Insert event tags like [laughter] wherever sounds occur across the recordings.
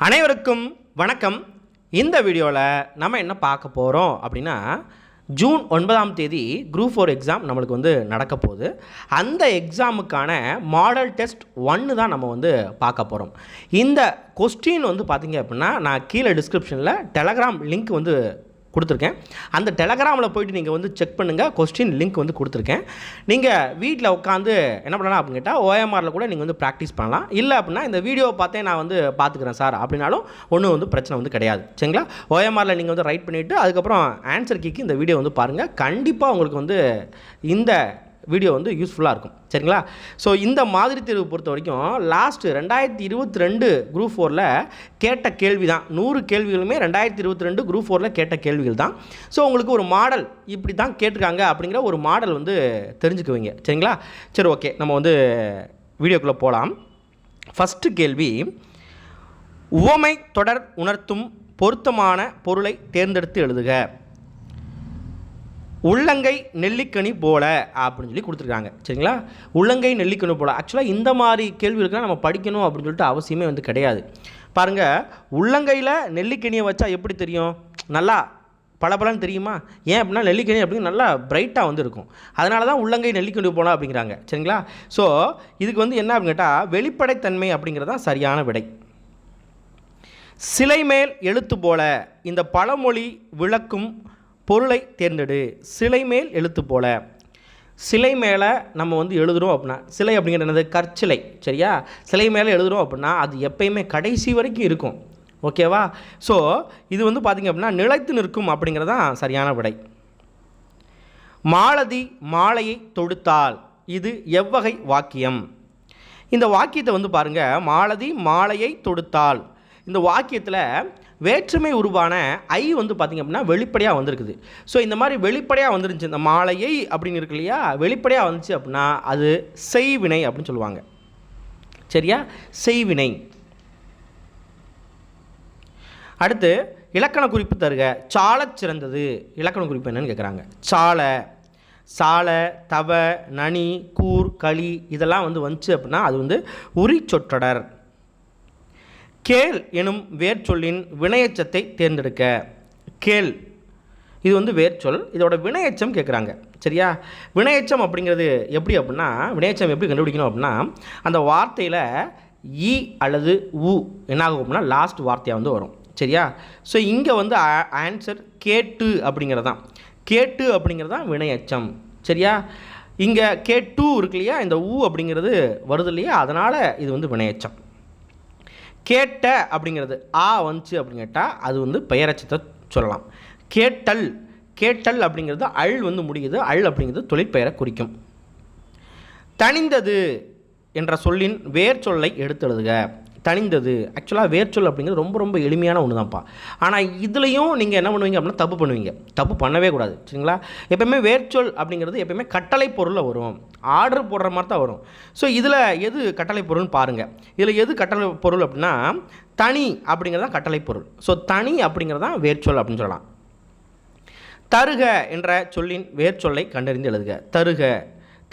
அனைவருக்கும் வணக்கம். இந்த வீடியோவில் நம்ம என்ன பார்க்க போகிறோம் அப்படின்னா ஜூன் ஒன்பதாம் தேதி குரூப் ஃபோர் எக்ஸாம் நம்மளுக்கு வந்து நடக்க போகுது. அந்த எக்ஸாமுக்கான மாடல் டெஸ்ட் ஒன்று தான் நம்ம வந்து பார்க்க போகிறோம் இந்த கொஸ்டின் வந்து பார்த்திங்க அப்படின்னா நான் கீழே டிஸ்கிரிப்ஷனில் டெலகிராம் லிங்க் வந்து கொடுத்துருக்கேன். அந்த டெலகிராமில் போயிட்டு நீங்கள் வந்து செக் பண்ணுங்கள் கொஸ்டின் லிங்க் வந்து கொடுத்துருக்கேன். நீங்கள் வீட்டில் உட்காந்து என்ன பண்ணலாம் அப்படின்னு கேட்டால் ஓஎம்ஆரில் கூட நீங்கள் வந்து ப்ராக்டிஸ் பண்ணலாம். இல்லை அப்படின்னா இந்த வீடியோவை பார்த்தே நான் வந்து பார்த்துக்கிறேன் சார். அப்படின்னாலும் ஒன்றும் வந்து பிரச்சனை வந்து கிடையாது. சரிங்களா? ஓஎம்ஆரில் நீங்கள் வந்து ரைட் பண்ணிவிட்டு அதுக்கப்புறம் ஆன்சர் கீக்கு இந்த வீடியோ வந்து பாருங்கள் கண்டிப்பாக உங்களுக்கு வந்து இந்த வீடியோ வந்து யூஸ்ஃபுல்லாக இருக்கும். சரிங்களா? ஸோ இந்த மாதிரி தேர்வு பொறுத்த வரைக்கும் லாஸ்ட்டு ரெண்டாயிரத்தி இருபத்தி ரெண்டு குரூப் ஃபோரில் கேட்ட கேள்வி தான் நூறு கேள்விகளுமே ரெண்டாயிரத்தி இருபத்தி ரெண்டு குரூப் ஃபோரில் கேட்ட கேள்விகள் தான் ஸோ உங்களுக்கு ஒரு மாடல் இப்படி தான் கேட்டிருக்காங்க அப்படிங்கிற ஒரு மாடல் வந்து தெரிஞ்சுக்குவீங்க. சரிங்களா? சரி ஓகே நம்ம வந்து வீடியோக்குள்ளே போகலாம் ஃபஸ்ட்டு கேள்வி உவமை தொடர் உணர்த்தும் பொருத்தமான பொருளை தேர்ந்தெடுத்து எழுதுக. உள்ளங்கை நெல்லிக்கனி போல அப்படின்னு சொல்லி கொடுத்துருக்காங்க. சரிங்களா? உள்ளங்கை நெல்லிக்கனி போல. ஆக்சுவலாக இந்த மாதிரி கேள்விகளுக்கெல்லாம் நம்ம படிக்கணும் அப்படின்னு சொல்லிட்டு அவசியமே வந்து கிடையாது. பாருங்கள் உள்ளங்கையில் நெல்லிக்கனியை வச்சா எப்படி தெரியும்? நல்லா பளபளன்னு தெரியுமா? ஏன் அப்படின்னா நெல்லிக்கனி அப்படின்னு நல்லா பிரைட்டாக வந்து இருக்கும் அதனால தான் உள்ளங்கை நெல்லிக்கனி போல அப்படிங்கிறாங்க. சரிங்களா? ஸோ இதுக்கு வந்து என்ன அப்படின்னு கேட்டால் வெளிப்படைத்தன்மை அப்படிங்கிறது தான் சரியான விடை. சிலை மேல் எழுத்து போல இந்த பழமொழி விளக்கும் பொருளை தேர்ந்தெடு. சிலை மேல் எழுத்து போல. சிலை மேலே நம்ம வந்து எழுதுகிறோம் அப்படின்னா சிலை அப்படிங்கிறது என்னது? கற்சிலை. சரியா? சிலை மேலே எழுதுகிறோம் அப்படின்னா அது எப்பயுமே கடைசி வரைக்கும் இருக்கும். ஓகேவா ஸோ இது வந்து பார்த்திங்க அப்படின்னா நிலைத்து நிற்கும் அப்படிங்கிறது தான் சரியான விடை. மாலதி மாலையை தொடுத்தால் இது எவ்வகை வாக்கியம்? இந்த வாக்கியத்தை வந்து பாருங்கள் மாலதி மாலையை தொடுத்தால். இந்த வாக்கியத்தில் வேற்றுமை உருவான ஐ வந்து பார்த்திங்க அப்படின்னா வெளிப்படையாக வந்திருக்குது. ஸோ இந்த மாதிரி வெளிப்படையாக வந்துருந்துச்சு. இந்த மாலையை அப்படின்னு இருக்கு இல்லையா? வெளிப்படையாக வந்துச்சு அப்படின்னா அது செய்வினை அப்படின்னு சொல்லுவாங்க. சரியா? செய்வினை. அடுத்து இலக்கண குறிப்பு தருக. சாலச் சிறந்தது. இலக்கண குறிப்பு என்னன்னு கேட்குறாங்க சால சாலை தவ நனி கூர் களி இதெல்லாம் வந்து வந்துச்சு அப்படின்னா அது வந்து உரி சொற்றொடர் கேள் எனும் வேர்ச்சொல்லின் வினையச்சத்தை தேர்ந்தெடுக்க. கேள். இது வந்து வேர்ச்சொல். இதோட வினையச்சம் கேட்குறாங்க சரியா? வினையச்சம் அப்படிங்கிறது எப்படி அப்படின்னா வினையச்சம் எப்படி கண்டுபிடிக்கணும் அப்படின்னா அந்த வார்த்தையில் ஈ அல்லது உ என்ன ஆகும் அப்படின்னா லாஸ்ட் வார்த்தையாக வந்து வரும். சரியா? ஸோ இங்கே வந்து ஆன்சர் கேட்டு அப்படிங்கிறது தான் கேட்டு அப்படிங்கிறது தான் வினையச்சம். சரியா? இங்கே கேட்டு இருக்கு இல்லையா? இந்த ஊ அப்படிங்கிறது வருது இல்லையா? அதனால் இது வந்து வினையச்சம். கேட்ட அப்படிங்கிறது ஆ வந்துச்சு அப்படின்னு கேட்டால் அது வந்து பெயரச்சத்தை சொல்லலாம். கேட்டல். கேட்டல் அப்படிங்கிறது அல் வந்து முடியுது. அல் அப்படிங்கிறது தொழிற்பெயரை குறிக்கும். தனிந்தது என்ற சொல்லின் வேர் சொல்லை எடுத்து எழுதுக தனிந்தது ஆக்சுவலாக வேர்ச்சொல் அப்படிங்கிறது ரொம்ப ரொம்ப எளிமையான ஒன்று தான்ப்பா ஆனால் இதுலேயும் நீங்கள் என்ன பண்ணுவீங்க அப்படின்னா தப்பு பண்ணுவீங்க. தப்பு பண்ணவே கூடாது. சரிங்களா? எப்பயுமே வேர்ச்சொல் அப்படிங்கிறது எப்பயுமே கட்டளை பொருளில் வரும். ஆர்டர் போடுற மாதிரி தான் வரும். ஸோ இதில் எது கட்டளை பொருள்னு பாருங்கள் இதில் எது கட்டளை பொருள் அப்படின்னா தனி அப்படிங்கிறது தான் கட்டளை பொருள். ஸோ தனி அப்படிங்கிறது தான் வேர்ச்சொல் அப்படின்னு சொல்லலாம். தருக என்ற சொல்லின் வேர்ச்சொல்லை கண்டறிந்து எழுதுக. தருக.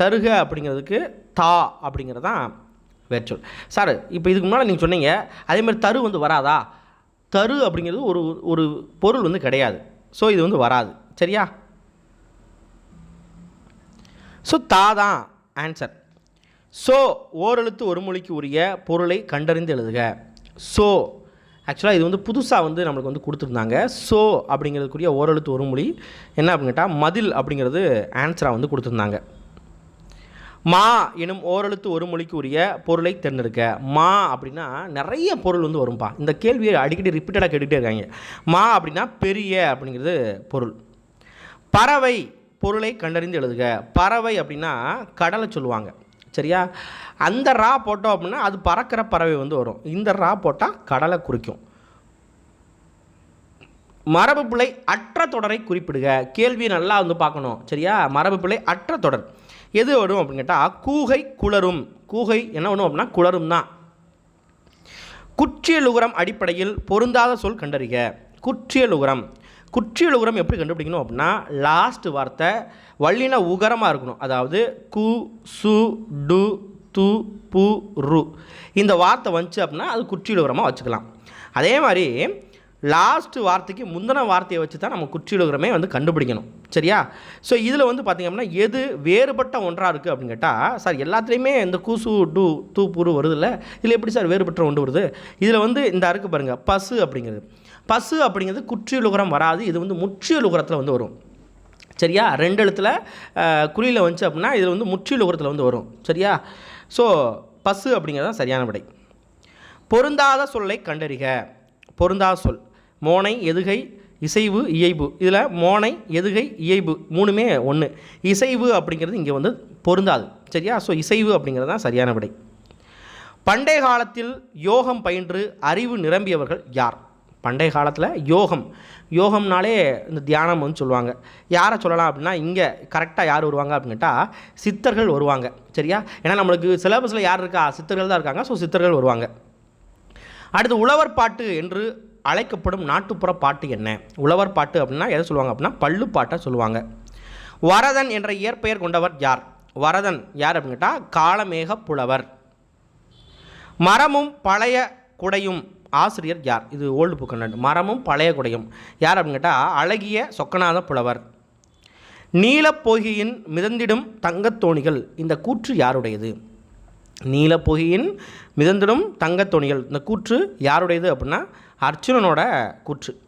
தருக அப்படிங்கிறதுக்கு தா அப்படிங்கிறது தான் வேர்ச்சொல் சார் இப்போ இதுக்கு முன்னால் நீங்கள் சொன்னீங்க அதே மாதிரி தரு வந்து வராதா? தரு அப்படிங்கிறது ஒரு ஒரு பொருள் வந்து கிடையாது. ஸோ இது வந்து வராது. சரியா? ஸோ தா தான் ஆன்சர் ஸோ ஓரெழுத்து ஒரு மொழிக்கு உரிய பொருளை கண்டறிந்து எழுதுக. ஸோ ஆக்சுவலாக இது வந்து புதுசாக வந்து நம்மளுக்கு வந்து கொடுத்துருந்தாங்க. ஸோ அப்படிங்கிறதுக்குரிய ஓரெழுத்து ஒரு மொழி என்ன அப்படின்னு கேட்டால் மதில் அப்படிங்கிறது ஆன்சராக வந்து கொடுத்துருந்தாங்க. மா எனும் ஓரெழுத்து ஒரு மொழிக்கு உரிய பொருளை தேர்ந்தெடுக்க. மா அப்படின்னா நிறைய பொருள் வந்து வரும்பா. இந்த கேள்வியை அடிக்கடி ரிப்பீட்டடாக கேட்டுக்கிட்டே இருக்காங்க. மா அப்படின்னா பெரிய அப்படிங்கிறது பொருள். பறவை பொருளை கண்டறிந்து எழுதுக. பறவை அப்படின்னா கடலை சொல்லுவாங்க. சரியா? அந்த ரா போட்டோம் அப்படின்னா அது பறக்கிற பறவை வந்து வரும். இந்த ரா போட்டால் கடலை குறிக்கும். மரபு பிள்ளை அற்ற தொடரை குறிப்பிடுக. கேள்வி நல்லா வந்து பார்க்கணும். சரியா? மரபு பிள்ளை அற்ற தொடர். எது வரும் அப்படின்னு கேட்டால் கூகை குளரும். கூகை என்ன வரும் அப்படின்னா குளரும் தான் குற்றியலுகரம் அடிப்படையில் பொருந்தாத சொல் கண்டறிக. குற்றியலுகரம் குற்றியலுகரம் எப்படி கண்டுபிடிக்கணும் அப்படின்னா லாஸ்ட் வார்த்தை வல்லின உகரமாக இருக்கணும். அதாவது கு சு டு து பு ரு. இந்த வார்த்தை வந்துச்சு அப்படின்னா அது குற்றியல் உரமாக வச்சுக்கலாம். அதே மாதிரி லாஸ்ட் வார்த்தைக்கு முந்தின வார்த்தையை வச்சு தான் நம்ம குற்றியலுகிறமே வந்து கண்டுபிடிக்கணும். சரியா? ஸோ இதில் வந்து பார்த்திங்க அப்படின்னா எது வேறுபட்ட ஒன்றாக இருக்குது அப்படின்னு கேட்டால் சார் எல்லாத்துலேயுமே இந்த கூசு டு தூ புரு வருதுல்ல? இதில் எப்படி சார் வேறுபட்ட ஒன்று வருது? இதில் வந்து இந்த அருக்கு பாருங்கள் பசு அப்படிங்கிறது. பசு அப்படிங்கிறது குற்றியலுகரம் வராது இது வந்து முற்றியலுகரத்தில் வந்து வரும். சரியா? ரெண்டு இடத்துல குழியில் வந்துச்சு அப்படின்னா இதில் வந்து முற்றியலுகரத்தில் வந்து வரும். சரியா? ஸோ பசு அப்படிங்கிறது தான் சரியான விடை. பொருந்தாத சொல்லை கண்டறிக. பொருந்தாத சொல். மோனை எதுகை இசைவு இயைபு. இதில் மோனை எதுகை இயைபு மூணுமே ஒன்று இசைவு அப்படிங்கிறது இங்கே வந்து பொருந்தாது. சரியா? ஸோ இசைவு அப்படிங்கிறது தான் சரியான விடை. பண்டைய காலத்தில் யோகம் பயின்று அறிவு நிரம்பியவர்கள் யார்? பண்டைய காலத்தில் யோகம். யோகம்னாலே இந்த தியானம் வந்து சொல்லுவாங்க. யாரை சொல்லலாம் அப்படின்னா இங்கே கரெக்டாக யார் வருவாங்க அப்படின்ட்டா சித்தர்கள் வருவாங்க. சரியா? ஏன்னா நம்மளுக்கு சிலபஸில் யார் இருக்கா? சித்தர்கள் தான் இருக்காங்க. ஸோ சித்தர்கள் வருவாங்க. அடுத்து உழவர் பாட்டு என்று அழைக்கப்படும் நாட்டுப்புற பாட்டு என்ன? உழவர் பாட்டு அப்படின்னா எதை சொல்லுவாங்க அப்படின்னா பள்ளு பாட்டை சொல்லுவாங்க. வரதன் என்ற இயற்பெயர் கொண்டவர் யார்? வரதன் யார் அப்படின்னு கேட்டால் காலமேக புலவர். மரமும் பழைய குடையும் ஆசிரியர் யார்? இது ஓல்டு புக் மரமும் பழைய குடையும். யார் அப்படின்னு கேட்டால் அழகிய சொக்கநாத புலவர். நீலப்போகியின் மிதந்திடும் தங்கத்தோணிகள் இந்த கூற்று யாருடையது? நீலப்பொய்கையின் மிதந்திடும் தங்கத்தோணிகள் இந்த கூற்று யாருடையது அப்படின்னா அர்ச்சுனனோட கூற்று.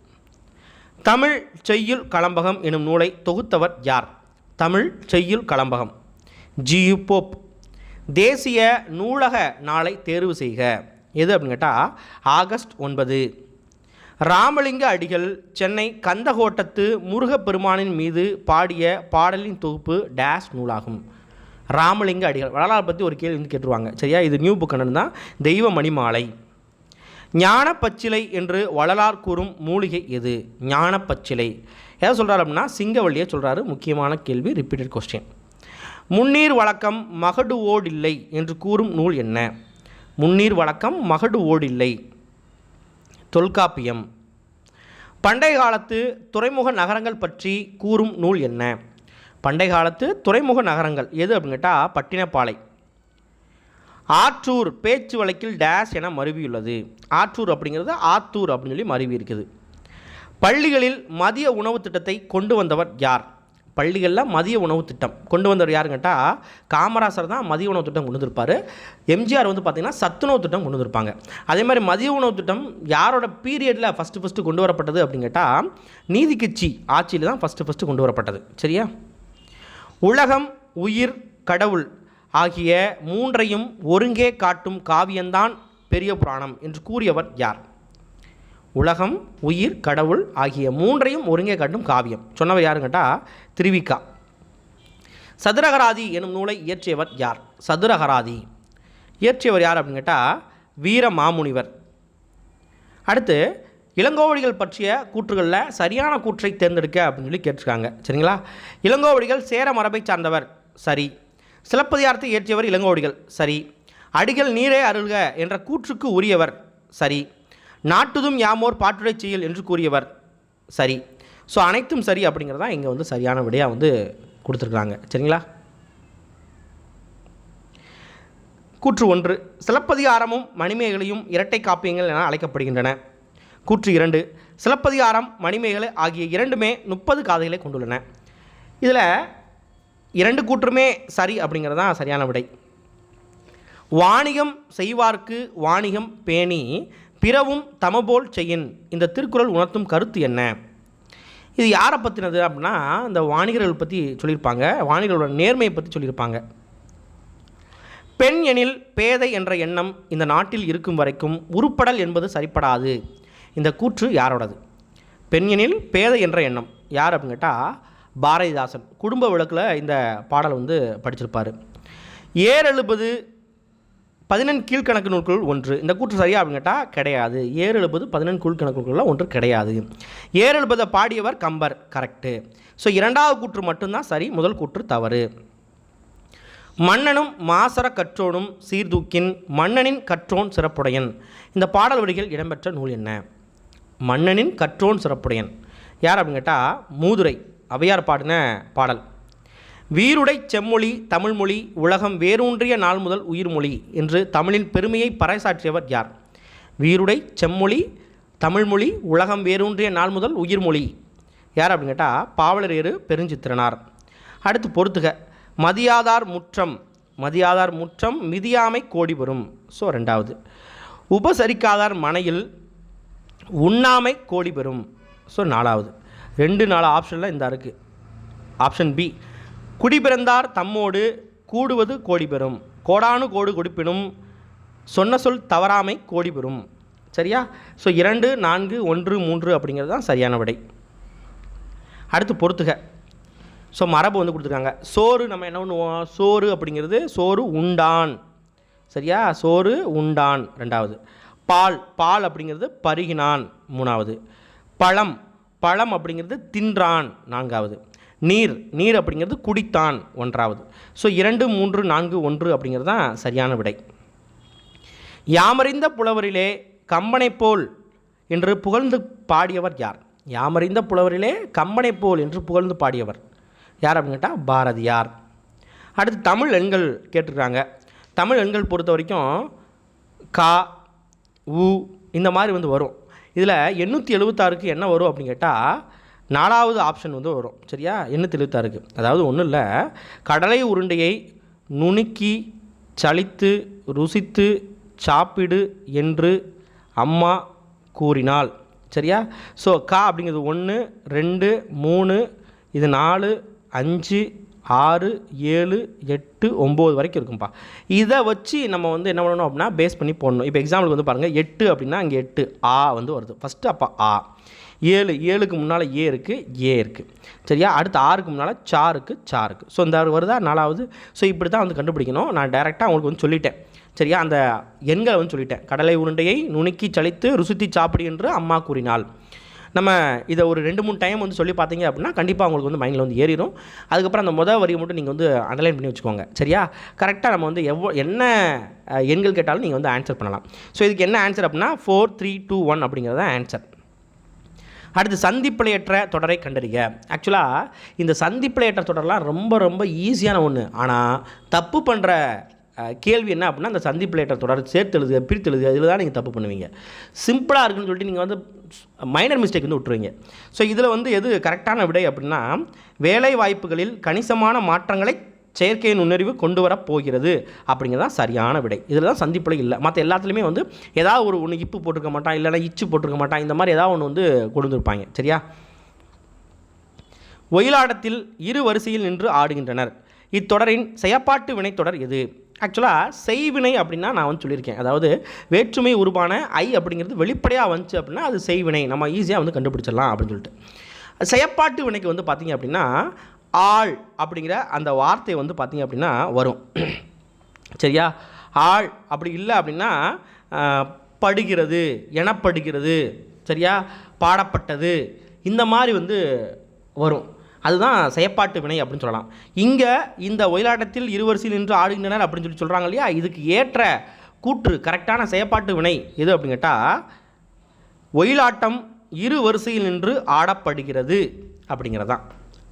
தமிழ் செய்யுள் களம்பகம் எனும் நூலை தொகுத்தவர் யார்? தமிழ் செய்யுள் களம்பகம் ஜியு போப். தேசிய நூலக நாளை தேர்வு செய்க. எது அப்படின்னு கேட்டால் ஆகஸ்ட் ஒன்பது. ராமலிங்க அடிகள் சென்னை கந்தகோட்டத்து முருகப்பெருமானின் மீது பாடிய பாடலின் தொகுப்பு டேஷ் நூலாகும். ராமலிங்க அடிகள் வரலாறு பற்றி ஒரு கேள்வி வந்து கேட்டுருவாங்க. சரியா? இது நியூ புக்கன்னு தான் தெய்வ மணிமாலை. ஞானப்பச்சிலை என்று வள்ளலார் கூறும் மூலிகை எது? ஞானப்பச்சிலை. எதை சொல்கிறார் அப்படின்னா சிங்கவள்ளியை சொல்கிறாரு முக்கியமான கேள்வி ரிப்பீட்டட் கொஸ்டின் முன்னீர் வழக்கம் மகடு ஓடில்லை என்று கூறும் நூல் என்ன? முன்னீர் வழக்கம் மகடு ஓடில்லை தொல்காப்பியம். பண்டைய காலத்து துறைமுக நகரங்கள் பற்றி கூறும் நூல் என்ன? பண்டைய காலத்து துறைமுக நகரங்கள் எது அப்படின்னு கேட்டால் பட்டினப்பாலை. ஆற்றூர் பேச்சு வழக்கில் டேஷ் என மருவியுள்ளது. ஆற்றூர் அப்படிங்கிறது ஆத்தூர் அப்படின்னு சொல்லி மருவி இருக்குது. பள்ளிகளில் மதிய உணவு திட்டத்தை கொண்டு வந்தவர் யார்? பள்ளிகளில் மதிய உணவு திட்டம் கொண்டு வந்தவர் யாருன்னு கேட்டால் காமராசர் தான் மதிய உணவு திட்டம் கொண்டு வந்திருப்பார். எம்ஜிஆர் வந்து பார்த்திங்கன்னா சத்துணவு திட்டம் கொண்டு வந்திருப்பாங்க. அதே மாதிரி மதிய உணவு திட்டம் யாரோட பீரியடில் ஃபஸ்ட்டு ஃபஸ்ட்டு கொண்டு வரப்பட்டது அப்படின்னு கேட்டால் நீதி கட்சி ஆட்சியில் தான் ஃபஸ்ட்டு ஃபஸ்ட்டு கொண்டு வரப்பட்டது. சரியா? உலகம் உயிர் கடவுள் ஆகிய மூன்றையும் ஒருங்கே காட்டும் காவியம்தான் பெரிய புராணம் என்று கூறியவர் யார்? உலகம் உயிர் கடவுள் ஆகிய மூன்றையும் ஒருங்கே காட்டும் காவியம். சொன்னவர் யாருன்னு கேட்டால் திருவிக்கா. சதுரகராதி எனும் நூலை இயற்றியவர் யார்? சதுரகராதி. இயற்றியவர் யார் அப்படின்னு கேட்டால் வீர மாமுனிவர் அடுத்து இளங்கோவடிகள் பற்றிய கூற்றுகளில் சரியான கூற்றை தேர்ந்தெடுக்க அப்படின்னு சொல்லி கேட்டிருக்காங்க. சரிங்களா? இளங்கோவடிகள் சேர மரபை சார்ந்தவர் சரி. சிலப்பதிகாரத்தை இயற்றியவர் இளங்கோவடிகள் சரி. அடிகள் நீரே அருள்க என்ற கூற்றுக்கு உரியவர் சரி. நாட்டுதும் யாமோர் பாட்டுடை செய்யல் என்று கூறியவர் சரி. ஸோ அனைத்தும் சரி அப்படிங்கிறது தான் இங்கே வந்து சரியான விடையாக வந்து கொடுத்துருக்குறாங்க. சரிங்களா? கூற்று ஒன்று சிலப்பதிகாரமும் மணிமேகலையும் இரட்டை காப்பியங்கள் என அழைக்கப்படுகின்றன. கூற்று இரண்டு. சிலப்பதிகாரம் மணிமேகலை ஆகிய இரண்டுமே முப்பது காதைகளை கொண்டுள்ளன. இதில் இரண்டு கூற்றுமே சரி அப்படிங்கிறது தான் சரியான விடை. வாணிகம் செய்வார்க்கு வாணிகம் பேணி பிறவும் தமபோல் செய்யின். இந்த திருக்குறள் உணர்த்தும் கருத்து என்ன? இது யாரை பற்றினது அப்படின்னா இந்த வாணிகர்கள் பற்றி சொல்லியிருப்பாங்க. வாணிகர்களோட நேர்மையை பற்றி சொல்லியிருப்பாங்க. பெண் எனில் பேதை என்ற எண்ணம் இந்த நாட்டில் இருக்கும் வரைக்கும் உருப்படல் என்பது சரிப்படாது. இந்த கூற்று யாரோடது? பெண் எனில் பேதை என்ற எண்ணம். யார் அப்படின்னு கேட்டால் பாரதிதாசன். குடும்ப விளக்கில் இந்த பாடல் வந்து படிச்சிருப்பார். ஏர் எழுபது பதினெண் கீழ்கணக்கு நூல்கள் ஒன்று. இந்த கூற்று சரியா அப்படின்னு கேட்டால் கிடையாது. ஏர் எழுபது பதினெண் கீழ்கணக்கு நூல்கள்லாம் ஒன்று கிடையாது. ஏர் எழுபதை பாடியவர் கம்பர். கரெக்டு ஸோ இரண்டாவது கூற்று மட்டும்தான் சரி முதல் கூற்று தவறு. மன்னனும் மாசர கற்றோனும் சீர்தூக்கின் மன்னனின் கற்றோன் சிறப்புடையன். இந்த பாடல் வரிகள் இடம்பெற்ற நூல் என்ன? மன்னனின் கற்றோன் சிறப்புடையன். யார் அப்படின்னு கேட்டால் மூதுரை அவையார் பாடின பாடல். வீருடை செம்மொழி தமிழ்மொழி உலகம் வேரூன்றிய நாள் முதல் உயிர்மொழி என்று தமிழின் பெருமையை பறைசாற்றியவர் யார்? வீருடை செம்மொழி தமிழ்மொழி உலகம் வேரூன்றிய நாள் முதல் உயிர்மொழி. யார் அப்படின்னு கேட்டால் பாவலரேறு பெருஞ்சித்திரனார். அடுத்து பொறுத்துக. மதியாதார் முற்றம் மதியாதார் முற்றம் மிதியாமை கோடி பெறும். ஸோ ரெண்டாவது. உபசரிக்காதார் மனையில் உண்ணாமை கோடி பெறும். ஸோ நாலாவது. ரெண்டு நாலு ஆப்ஷனில் இந்த இருக்குது ஆப்ஷன் பி குடிபிறந்தார் தம்மோடு கூடுவது கோடி பெறும். கோடானு கோடு கொடுப்பினும் சொன்ன சொல் தவறாமை கோடி பெறும். சரியா? ஸோ இரண்டு நான்கு ஒன்று மூன்று அப்படிங்கிறது தான் சரியான விடை. அடுத்து பொறுத்துக. ஸோ மரபு வந்து கொடுத்துருக்காங்க. சோறு நம்ம என்ன பண்ணுவோம்? சோறு அப்படிங்கிறது சோறு உண்டான். சரியா? சோறு உண்டான். ரெண்டாவது. பால் பால் அப்படிங்கிறது பருகினான் மூணாவது. பழம் பழம் அப்படிங்கிறது தின்றான் நான்காவது. நீர் நீர் அப்படிங்கிறது குடித்தான் ஒன்றாவது. ஸோ இரண்டு மூன்று நான்கு ஒன்று அப்படிங்கிறது தான் சரியான விடை. யாமறிந்த புலவரிலே கம்பனை போல் என்று புகழ்ந்து பாடியவர் யார்? யாமறிந்த புலவரிலே கம்பனை போல் என்று புகழ்ந்து பாடியவர் யார் அப்படின்னு கேட்டால் பாரதியார். அடுத்து தமிழ் எண்கள் கேட்டிருக்காங்க. தமிழ் எண்கள் பொறுத்த வரைக்கும் கா உ இந்த மாதிரி வந்து வரும். இதில் எண்ணூற்றி எழுபத்தாறுக்கு என்ன வரும் அப்படின்னு கேட்டால் நாலாவது ஆப்ஷன் வந்து வரும். சரியா? எண்ணூற்றி எழுபத்தாறுக்கு அதாவது ஒன்றும் இல்லை. கடலை உருண்டையை நுணுக்கி சளித்து ருசித்து சாப்பிடு என்று அம்மா கூறினாள். சரியா? ஸோ கா அப்படிங்கிறது ஒன்று ரெண்டு மூணு இது நாலு அஞ்சு ஆறு ஏழு எட்டு ஒம்பது வரைக்கும் இருக்கும்ப்பா இதை வச்சு நம்ம வந்து என்ன பண்ணணும் அப்படின்னா பேஸ் பண்ணி போடணும். இப்போ எக்ஸாம்பிளுக்கு வந்து பாருங்கள் எட்டு அப்படின்னா இங்கே எட்டு ஆ வந்து வருது. ஃபஸ்ட்டு அப்போ ஆ. ஏழு ஏழுக்கு முன்னால் ஏ இருக்குது ஏ இருக்குது சரியா? அடுத்து ஆறுக்கு முன்னால் சா இருக்குது சா இருக்குது ஸோ இந்த வருதா? நாலாவது. ஸோ இப்படி தான் வந்து கண்டுபிடிக்கணும். நான் டைரெக்டாக அவங்களுக்கு வந்து சொல்லிட்டேன். சரியா? அந்த எண்களை வந்து சொல்லிட்டேன். கடலை உருண்டையை நுணுக்கி சளித்து ருசுத்தி சாப்பிடு என்று அம்மா கூறினாள். நம்ம இதை ஒரு ரெண்டு மூணு டைம் வந்து சொல்லி பார்த்தீங்க அப்படின்னா கண்டிப்பாக உங்களுக்கு வந்து மைண்டில் வந்து ஏறிடும் அதுக்கப்புறம் அந்த முதல் வரியை மட்டும் நீங்கள் வந்து அண்டர்லைன் பண்ணி வச்சுக்கோங்க. சரியா? கரெக்டாக நம்ம வந்து எவ்வளோ என்ன எண்கள் கேட்டாலும் நீங்கள் வந்து ஆன்சர் பண்ணலாம். ஸோ இதுக்கு என்ன ஆன்சர் அப்படின்னா ஃபோர் த்ரீ டூ ஒன் அப்படிங்கிறது தான் ஆன்சர் அடுத்து சந்திப்பிழையற்ற தொடரை கண்டறிக. ஆக்சுவலாக இந்த சந்திப்பிழையற்ற தொடர்லாம் ரொம்ப ரொம்ப ஈஸியான ஒன்று ஆனால் தப்பு பண்ணுற கேள்வி என்ன அப்படின்னா அந்த சந்திப்பிழையற்ற தொடர் சேர்த்து எழுதுக பிரித்து எழுதுக இதில் தான் நீங்கள் தப்பு பண்ணுவீங்க. சிம்பிளாக இருக்குன்னு சொல்லிட்டு நீங்கள் வந்து மைனர் மிஸ்டேக் வந்து விட்டுருவீங்க. ஸோ இதில் வந்து எது கரெக்டான விடை அப்படின்னா வேலை வாய்ப்புகளில் கணிசமான மாற்றங்களை செயற்கை நுண்ணறிவு கொண்டு வர போகிறது அப்படிங்கிறது தான் சரியான விடை. இதில் தான் சந்திப்பில் இல்லை. மற்ற எல்லாத்துலேயுமே வந்து ஏதாவது ஒரு ஒன்று இப்பு போட்டிருக்க மாட்டான் இல்லைன்னா இச்சு போட்டிருக்க மாட்டான் இந்த மாதிரி ஏதாவது ஒன்று வந்து கொடுத்துருப்பாங்க. சரியா? ஒயிலாட்டத்தில் இரு வரிசையில் நின்று ஆடுகின்றனர். இத்தொடரின் செயப்பாட்டு வினைத்தொடர் எது? ஆக்சுவலாக செய்வினை அப்படின்னா நான் வந்து சொல்லியிருக்கேன். அதாவது வேற்றுமை உருவான ஐ அப்படிங்கிறது வெளிப்படையாக வந்துச்சு அப்படின்னா அது செய்வினை. நம்ம ஈஸியாக வந்து கண்டுபிடிச்சிடலாம் அப்படின்னு சொல்லிட்டு. செயப்பாட்டு வினைக்கு வந்து பார்த்திங்க அப்படின்னா ஆள் அப்படிங்கிற அந்த வார்த்தை வந்து பார்த்திங்க அப்படின்னா வரும். [clears throat] சரியா? ஆள் அப்படி இல்லை அப்படின்னா படுகிறது எனப்படுகிறது சரியா? பாடப்பட்டது இந்த மாதிரி வந்து வரும். அதுதான் செயப்பாட்டு வினை அப்படின்னு சொல்லலாம். இங்கே இந்த ஒயிலாட்டத்தில் இருவரிசையில் நின்று ஆடுகின்றனர் அப்படின்னு சொல்லி சொல்கிறாங்க இல்லையா? இதுக்கு ஏற்ற கூற்று கரெக்டான செயப்பாட்டு வினை எது அப்படின்னு கேட்டால் ஒயிலாட்டம் இரு வரிசையில் நின்று ஆடப்படுகிறது அப்படிங்கிறதான்.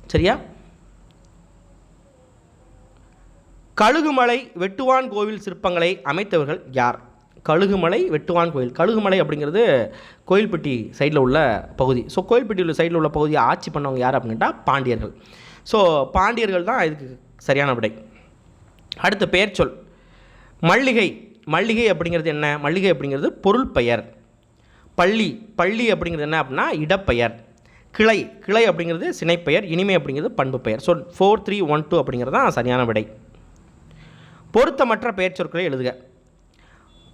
சரியா? கழுகுமலை வெட்டுவான் கோவில் சிற்பங்களை அமைத்தவர்கள் யார்? கழுகுமலை வெட்டுவான் கோயில். கழுகுமலை அப்படிங்கிறது கோயில்பட்டி சைடில் உள்ள பகுதி. ஸோ கோயில்பட்டி உள்ள சைடில் உள்ள பகுதியை ஆட்சி பண்ணவங்க யார் அப்படின்ட்டா பாண்டியர்கள். ஸோ பாண்டியர்கள் தான் இதுக்கு சரியான விடை. அடுத்த பெயர் சொல். மல்லிகை. மல்லிகை அப்படிங்கிறது என்ன? மல்லிகை அப்படிங்கிறது பொருள் பெயர். பள்ளி. பள்ளி அப்படிங்கிறது என்ன அப்படின்னா இடப்பெயர். கிளை. கிளை அப்படிங்கிறது சினைப்பெயர். இனிமை அப்படிங்கிறது பண்பு பெயர். So four three one two அப்படிங்கிறது தான் சரியான விடை. பொருத்தமற்ற பெயர் சொற்களை எழுதுக.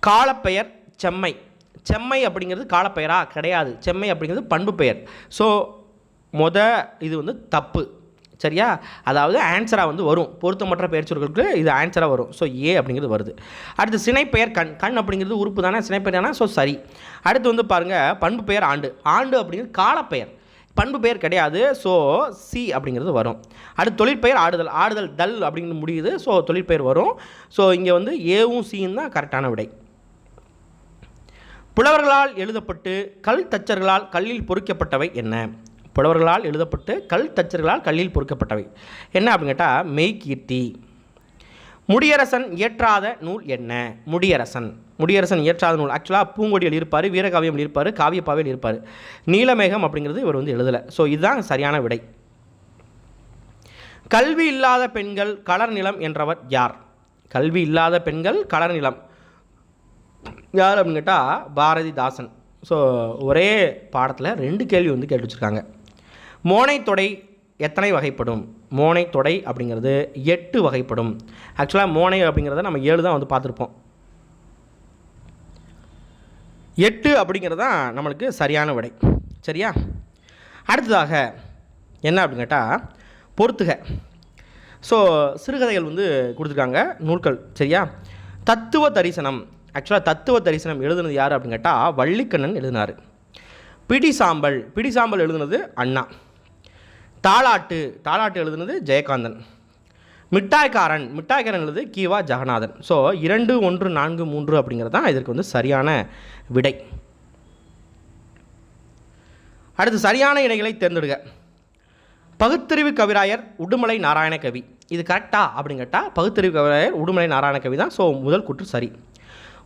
காலப்பெயர் செம்மை. செம்மை அப்படிங்கிறது காலப்பெயரா? கிடையாது. செம்மை அப்படிங்கிறது பண்பு பெயர். ஸோ மொத இது வந்து தப்பு. சரியா? அதாவது ஆன்சராக வந்து வரும். பொருத்தமற்ற பெயர் சொற்களுக்கு இது ஆன்சராக வரும். ஸோ ஏ அப்படிங்கிறது வருது. அடுத்து சினைப்பெயர் கண். கண் அப்படிங்கிறது உறுப்பு தானே? சினைப்பெயர் தானே? ஸோ சரி. அடுத்து வந்து பாருங்கள் பண்பு பெயர் ஆண்டு. ஆண்டு அப்படிங்கிறது காலப்பெயர். பண்பு பெயர் கிடையாது. ஸோ சி அப்படிங்கிறது வரும். அடுத்து தொழிற்பெயர் ஆடுதல். ஆடுதல் தல் அப்படிங்கிறது முடியுது. ஸோ தொழிற்பெயர் வரும். ஸோ இங்கே வந்து ஏவும் சியும் தான் கரெக்டான விடை. புலவர்களால் எழுதப்பட்டு கல் தச்சர்களால் கல்லில் பொறிக்கப்பட்டவை என்ன? புலவர்களால் எழுதப்பட்டு கல் தச்சர்களால் கல்லில் பொறுக்கப்பட்டவை. என்ன அப்படின்னு கேட்டால் மெய்கீர்த்தி. முடியரசன் இயற்றாத நூல் என்ன? முடியரசன். முடியரசன் இயற்றாத நூல். ஆக்சுவலாக பூங்கொடியில் இருப்பார் வீரகாவியம் இருப்பார் காவியப்பாவையில் இருப்பார். நீலமேகம் அப்படிங்கிறது இவர் வந்து எழுதலை. ஸோ இதுதான் சரியான விடை. கல்வி இல்லாத பெண்கள் கலர் நிலம் என்றவர் யார்? கல்வி இல்லாத பெண்கள் கலர் நிலம். யார் அப்படின்னு கேட்டால் பாரதிதாசன். ஸோ ஒரே பாடத்தில் ரெண்டு கேள்வி வந்து கேட்டு வச்சுருக்காங்க. மோனைத்தொடை எத்தனை வகைப்படும்? மோனை தொடை அப்படிங்கிறது எட்டு வகைப்படும். ஆக்சுவலாக மோனை அப்படிங்கிறத நம்ம ஏழு தான் வந்து பார்த்துருப்போம். எட்டு அப்படிங்கிறது தான் நம்மளுக்கு சரியான விடை. சரியா? அடுத்ததாக என்ன அப்படின்னு கேட்டால் பொறுத்துக. ஸோ சிறுகதைகள் வந்து கொடுத்துருக்காங்க நூல்கள். சரியா? தத்துவ தரிசனம் ஆக்சுவலாக தத்துவ தரிசனம் எழுதுனது யார் அப்படின்னு கேட்டால் வள்ளிக்கண்ணன் எழுதினார். பிடி சாம்பல் பிடி சாம்பல் எழுதுனது அண்ணா. தாலாட்டு தாலாட்டு எழுதுனது ஜெயகாந்தன். மிட்டாய்க்காரன் மிட்டாய்க்காரன் எழுது கீவா ஜெகநாதன். ஸோ இரண்டு ஒன்று நான்கு மூன்று அப்படிங்கிறது தான் இதற்கு வந்து சரியான விடை. அடுத்து சரியான இணைகளை தேர்ந்தெடுக்க பகுத்தறிவு கவிராயர் உடுமலை நாராயண கவி. இது கரெக்டா அப்படின்னு கேட்டால் பகுத்தறிவு கவிராயர் உடுமலை நாராயண கவி தான். ஸோ முதல் குற்று சரி.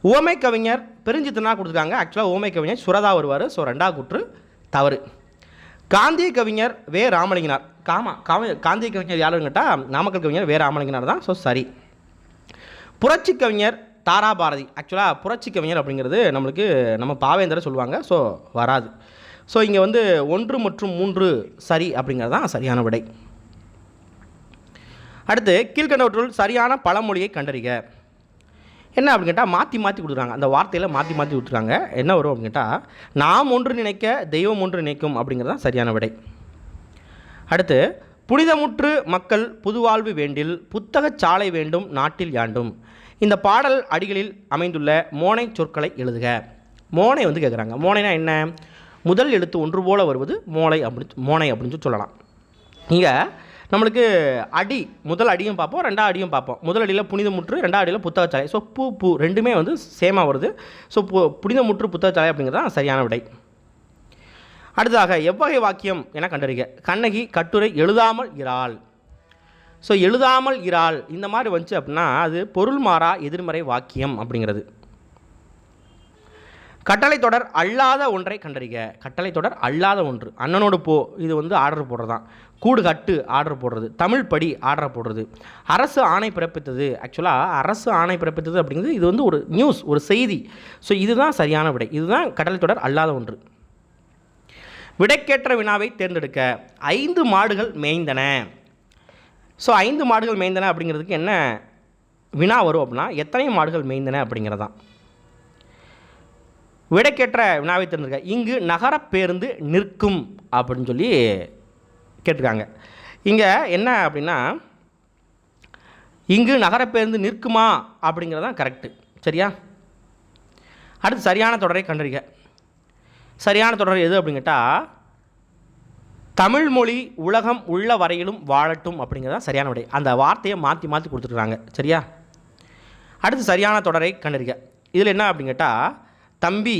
ஓமை கவிஞர் பெருஞ்சித்தனா கொடுத்துருக்காங்க. ஆக்சுவலாக ஓமை கவிஞர் சுரதா வருவார். ஸோ ரெண்டாவது குற்று தவறு. காந்திய கவிஞர் வே. ராமலிங்கனார். காமா காம காந்திய கவிஞர் யாருன்னு கேட்டால் நாமக்கல் கவிஞர் வே. ராமலிங்கனார் தான். ஸோ சரி. புரட்சி கவிஞர் தாரா பாரதி. ஆக்சுவலாக புரட்சி கவிஞர் அப்படிங்கிறது நம்மளுக்கு நம்ம பாவேந்தரை சொல்லுவாங்க. ஸோ வராது. ஸோ இங்கே வந்து ஒன்று மற்றும் மூன்று சரி அப்படிங்கிறது தான் சரியான விடை. அடுத்து கீழ்கண்டவற்றுள் சரியான பழமொழியை கண்டறிக. என்ன அப்படின்னு கேட்டால் மாற்றி மாற்றி கொடுத்துருக்காங்க அந்த வார்த்தையில் மாற்றி மாற்றி கொடுத்துருக்காங்க என்ன வரும் அப்படின்னு கேட்டால் நாம் ஒன்று நினைக்க தெய்வம் ஒன்று நினைக்கும் அப்படிங்கிறது தான் சரியான விடை. அடுத்து புனிதமுற்று மக்கள் புதுவாழ்வு வேண்டில் புத்தகச் சாலை வேண்டும் நாட்டில் யாண்டும். இந்த பாடல் அடிகளில் அமைந்துள்ள மோனை சொற்களை எழுதுக. மோனை வந்து கேட்குறாங்க மோனைனா என்ன? முதல் எழுத்து ஒன்று போல வருவது மோளை அப்படி மோனை அப்படின்னு சொல்லி சொல்லலாம். இங்கே நம்மளுக்கு அடி முதல் அடியும் பார்ப்போம் ரெண்டாம் அடியும் பார்ப்போம். முதல் அடியில் புனிதமுற்று ரெண்டாம் அடியில் புத்தகச்சாலை. ஸோ பூ பூ ரெண்டுமே வந்து சேமாக வருது. ஸோ பு புனிதமுற்று புத்தகச்சாலை அப்படிங்கிறது தான் சரியான விடை. அடுத்ததாக எவ்வகை வாக்கியம் என கண்டறிக. கண்ணகி கட்டுரை எழுதாமல் இறாள் ஸோ எழுதாமல் இறாள் இந்த மாதிரி வந்துச்சு அப்படின்னா அது பொருள் மாறா எதிர்மறை வாக்கியம் அப்படிங்கிறது. கட்டளை தொடர் அல்லாத ஒன்றை கண்டறிக. கட்டளை தொடர் அல்லாத ஒன்று. அண்ணனோடு போ இது வந்து ஆர்டர் போடுறது தான் கூடு கட்டு ஆர்டர் போடுறது தமிழ் படி ஆர்டர் போடுறது. அரசு ஆணை பிறப்பித்தது ஆக்சுவலாக அரசு ஆணை பிறப்பித்தது அப்படிங்கிறது இது வந்து ஒரு நியூஸ் ஒரு செய்தி. ஸோ இதுதான் சரியான விடை. இதுதான் கடல் தொடர் அல்லாத ஒன்று. விடைக்கேற்ற வினாவை தேர்ந்தெடுக்க ஐந்து மாடுகள் மேய்ந்தன. ஸோ ஐந்து மாடுகள் மேய்ந்தன அப்படிங்கிறதுக்கு என்ன வினா வரும் அப்படின்னா எத்தனை மாடுகள் மேய்ந்தன அப்படிங்கிறதான் விடைக்கேற்ற வினாவை தேர்ந்தெடுக்க இங்கு நகர பேருந்து நிற்கும் அப்படின்னு சொல்லி கேட்டிருக்காங்க. இங்கே என்ன அப்படின்னா இங்கு நகரப்பேருந்து நிற்குமா அப்படிங்கிறது தான் கரெக்டு சரியா? அடுத்து சரியான தொடரை கண்டறிக. சரியான தொடர் எது அப்படின்னு கேட்டால் தமிழ் மொழி உலகம் உள்ள வரையிலும் வாழட்டும் அப்படிங்கிறது தான் சரியான விடை. அந்த வார்த்தையை மாற்றி மாற்றி கொடுத்துருக்குறாங்க சரியா? அடுத்து சரியான தொடரை கண்டறிக. இதில் என்ன அப்படின்னு கேட்டால் தம்பி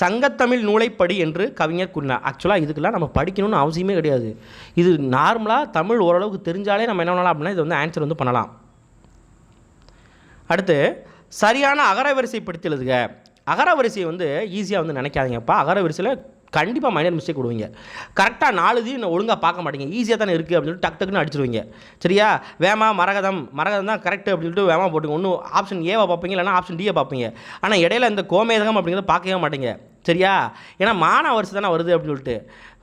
சங்கத்தமிழ் நூலைப்படி என்று கவிஞர் கூறினார். ஆக்சுவலாக இதுக்கெல்லாம் நம்ம படிக்கணும்னு அவசியமே கிடையாது. இது நார்மலாக தமிழ் ஓரளவுக்கு தெரிஞ்சாலே நம்ம என்ன பண்ணலாம் அப்படின்னா இது வந்து ஆன்சர் வந்து பண்ணலாம். அடுத்து சரியான அகரவரிசைப்படுத்தி எழுதுக. அகரவரிசையை வந்து ஈஸியாக வந்து நினைக்காதீங்கப்பா. அகரவரிசையில் கண்டிப்பாக மைனர் மிஸ்டேக் விடுவீங்க. கரெக்டாக நாலு இது நான் ஒழுங்காக பார்க்க மாட்டீங்க. ஈஸியாக தானே இருக்குது அப்படின்னு சொல்லிட்டு டக் டக்குன்னு அடிச்சிருவீங்க. சரியா? வேமா மரகதம் மரகதம் தான் கரெக்ட் அப்படின்னு சொல்லிட்டு வேமா போட்டுங்க ஒன்றும் ஆப்ஷன் ஏவை பார்ப்பீங்க இல்லைனா ஆப்ஷன் டியை பார்ப்பீங்க. ஆனால் இடையில இந்த கோமேதகம் அப்படிங்கிறத பார்க்கவே மாட்டீங்க. சரியா? ஏன்னா மான வருஷம் தானே வருது அப்படின்னு சொல்லிட்டு.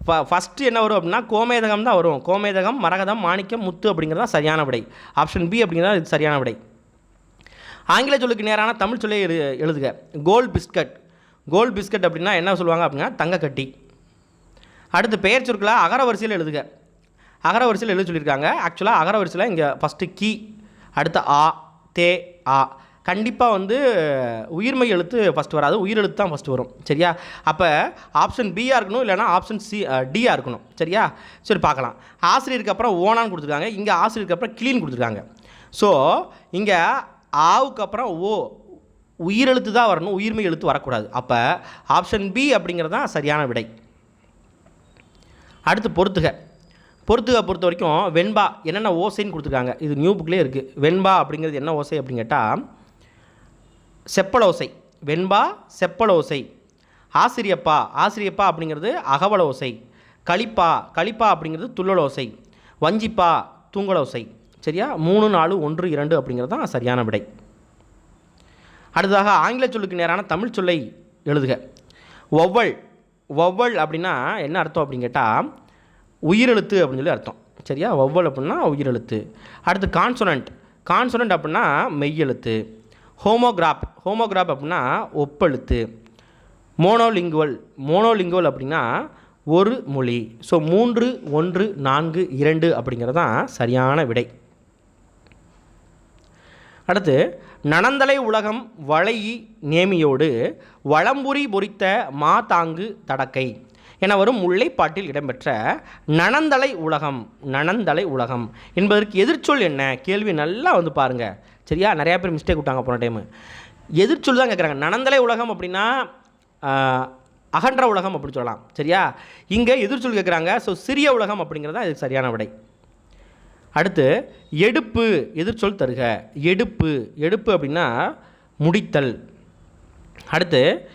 ஃப ஃபஸ்ட்டு என்ன வரும் அப்படின்னா கோமேதகம் தான் வரும். கோமேதகம் மரகதம் மாணிக்கம் முத்து அப்படிங்கிறது தான் சரியான விடை. ஆப்ஷன் பி அப்படிங்கிறது இது சரியான விடை. ஆங்கில சொல்லுக்கு நேரான தமிழ் சொல்லை எழுதுக. கோல் பிஸ்கட் கோல்டு பிஸ்கட் அப்படின்னா என்ன சொல்லுவாங்க அப்படின்னா தங்கக்கட்டி அடுத்து பெயர் சொற்களை அகர வரிசையில் எழுதுக. அகர வரிசையில் எழுத சொல்லியிருக்காங்க. ஆக்சுவலாக அகர வரிசையில் இங்கே ஃபஸ்ட்டு கி அடுத்து ஆ தே ஆ. கண்டிப்பாக வந்து உயிர்மை எழுத்து ஃபஸ்ட்டு வராது. உயிரெழுத்து தான் ஃபஸ்ட்டு வரும். சரியா? அப்போ ஆப்ஷன் பியாக இருக்கணும் இல்லைனா ஆப்ஷன் சி டியாக இருக்கணும். சரியா? சரி பார்க்கலாம். ஆசிரியருக்கு அப்புறம் ஓனான்னு கொடுத்துருக்காங்க. இங்கே ஆசிரியருக்கு அப்புறம் கிளீன் கொடுத்துருக்காங்க. ஸோ இங்கே ஆவுக்கு அப்புறம் ஓ உயிரெழுத்து தான் வரணும் உயிர்மை எழுத்து வரக்கூடாது. அப்போ ஆப்ஷன் பி அப்படிங்கிறது தான் சரியான விடை. அடுத்து பொறுத்துக. பொறுத்துக பொறுத்த வரைக்கும் வெண்பா என்னென்ன ஓசைன்னு கொடுத்துருக்காங்க. இது நியூ புக்லேயே இருக்குது வெண்பா அப்படிங்கிறது என்ன ஓசை அப்படின்னு கேட்டால் செப்பலோசை. வெண்பா செப்பலோசை. ஆசிரியப்பா ஆசிரியப்பா அப்படிங்கிறது அகவல ஓசை களிப்பா களிப்பா அப்படிங்கிறது துள்ளலோசை. வஞ்சிப்பா தூங்கலோசை. சரியா? மூணு நாலு ஒன்று இரண்டு அப்படிங்கிறது தான் சரியான விடை. அடுத்ததாக ஆங்கில சொல்லுக்கு நேரான தமிழ் சொல்லை எழுதுக. ஒவ்வல் ஒவ்வல் அப்படின்னா என்ன அர்த்தம் அப்படின்னு கேட்டால் உயிரெழுத்து அப்படின்னு சொல்லி அர்த்தம். சரியா? ஒவ்வல் அப்படின்னா உயிரெழுத்து. அடுத்து கான்சொனன்ட். கான்சொனன்ட் அப்படின்னா மெய்யெழுத்து. ஹோமோகிராப். ஹோமோகிராப் அப்படின்னா ஒப்பெழுத்து. மோனோலிங்குவல். மோனோலிங்குவல் அப்படின்னா ஒரு மொழி. ஸோ மூன்று ஒன்று நான்கு இரண்டு அப்படிங்கிறது தான் சரியான விடை. அடுத்து நனந்தலை உலகம் வளையி நேமியோடு வளம்புரி பொறித்த மாதாங்கு தடக்கை என வரும் முல்லைப்பாட்டில் இடம்பெற்ற நனந்தலை உலகம் நனந்தலை உலகம் என்பதற்கு எதிர்ச்சொல் என்ன? கேள்வி நல்லா வந்து பாருங்க. சரியா? நிறையா பேர் மிஸ்டேக் விட்டாங்க போன டைமு எதிர்ச்சொல் தான் கேட்குறாங்க நனந்தலை உலகம் அப்படின்னா அகன்ற உலகம் அப்படின்னு சொல்லலாம். சரியா? இங்கே எதிர்ச்சொல் கேட்குறாங்க ஸோ சிறிய உலகம் அப்படிங்கிறது தான் இதுக்கு சரியான விடை. அடுத்து எடுப்பு எதிர்ச்சொல் தருக. எடுப்பு எடுப்பு அப்படின்னா முடித்தல். அடுத்து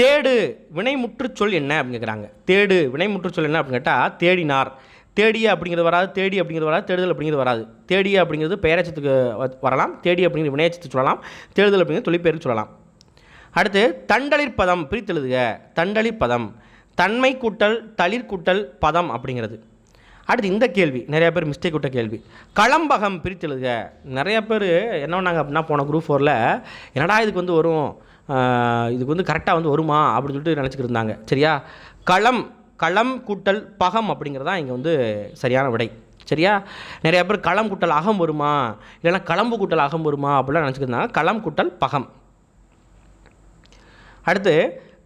தேடு வினைமுற்று சொல் என்ன அப்படின்னு கேட்குறாங்க தேடு வினைமுற்று சொல் என்ன அப்படின்னு கேட்டால் தேடினார். தேடிய அப்படிங்கிறது வராது தேடி அப்படிங்கிறது வராது தேடுதல் அப்படிங்கிறது வராது. தேடிய அப்படிங்கிறது பெயரச்சத்துக்கு வரலாம். தேடி அப்படிங்கிறது வினையச்சத்துக்கு சொல்லலாம். தேடுதல் அப்படிங்கிறது தொழிற்பெயருக்கு சொல்லலாம். அடுத்து தண்டலிற் பதம் பிரித்தெழுதுக. தண்டலிற் பதம். தன்மை கூட்டல் தளிர் கூட்டல் பதம் அப்படிங்கிறது. அடுத்து இந்த கேள்வி நிறைய பேர் மிஸ்டேக் விட்ட கேள்வி. களம்பகம் பிரித்தெழுதுக. நிறைய பேர் என்ன பண்ணாங்க அப்படின்னா போன குரூப் ஃபோரில் என்னடா இதுக்கு வந்து வரும்? இதுக்கு வந்து கரெக்டாக வந்து வருமா? அப்படின்னு சொல்லிட்டு நினச்சிக்கிட்டு இருந்தாங்க. சரியா? களம் களம் கூட்டல் பகம் அப்படிங்கிறது தான் இங்கே வந்து சரியான விடை. சரியா? நிறைய பேர் களம் கூட்டல் அகம் வருமா? இல்லைன்னா களம்பு கூட்டல் அகம் வருமா? அப்படிலாம் நினச்சிக்கிட்டு இருந்தாங்க. களம் கூட்டல் பகம். அடுத்து